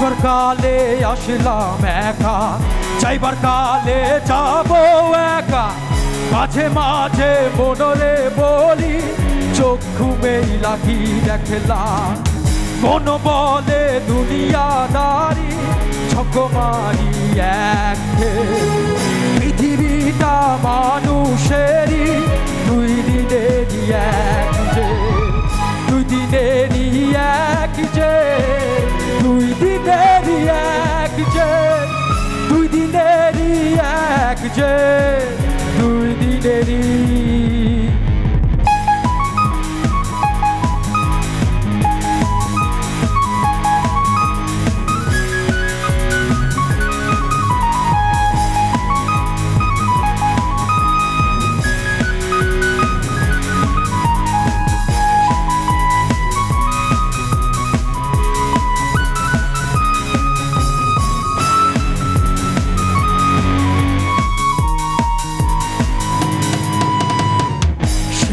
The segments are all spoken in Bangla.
কালে আসলাম একা, যাইবার কালে যাব একা। মাঝে মাঝে মনরে বলি, চক্ষু কি দেখলাম। মন বলে দুনিয়া দুনিয়াদারি ছকমারি এক। পৃথিবীটা মানুষেরই দিনেরই এক যে দুই দিনেরই এক যে দুই দিনেরই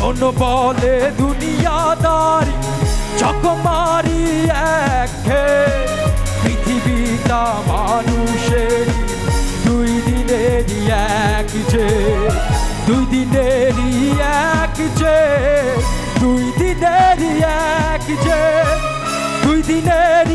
অন্য বলে দুনিয়াদারি, চকমারি এক পৃথিবীটা মানুষের দুই দিনেরই এক যে দুই দিনেরই এক যে দুই দিনেরই এক যে দুই দিনেরই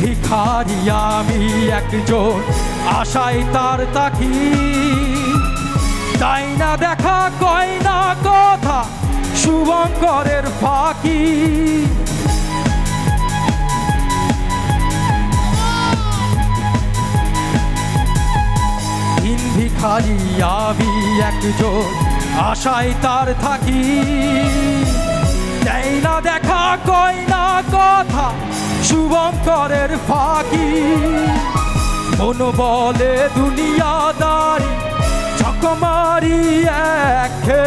ভিখারি, আমি একজন আশাই তার তাকি। তাই না দেখা কয় না কথা শুভঙ্করের ফাঁকি। ভিখারি, আমি একজন আশাই তার থাকি। দেয় না দেখা কয় না কথা শুভঙ্করের ফাঁকি। মন বলে দুনিয়াদারি চকমারি একে।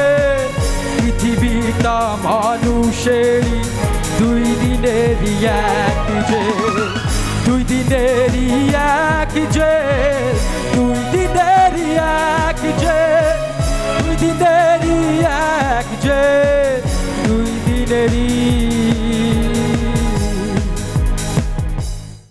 পৃথিবীটা মানুষেরই, দুই দিনেরই এক যে, দুই দিনেরই এক যে।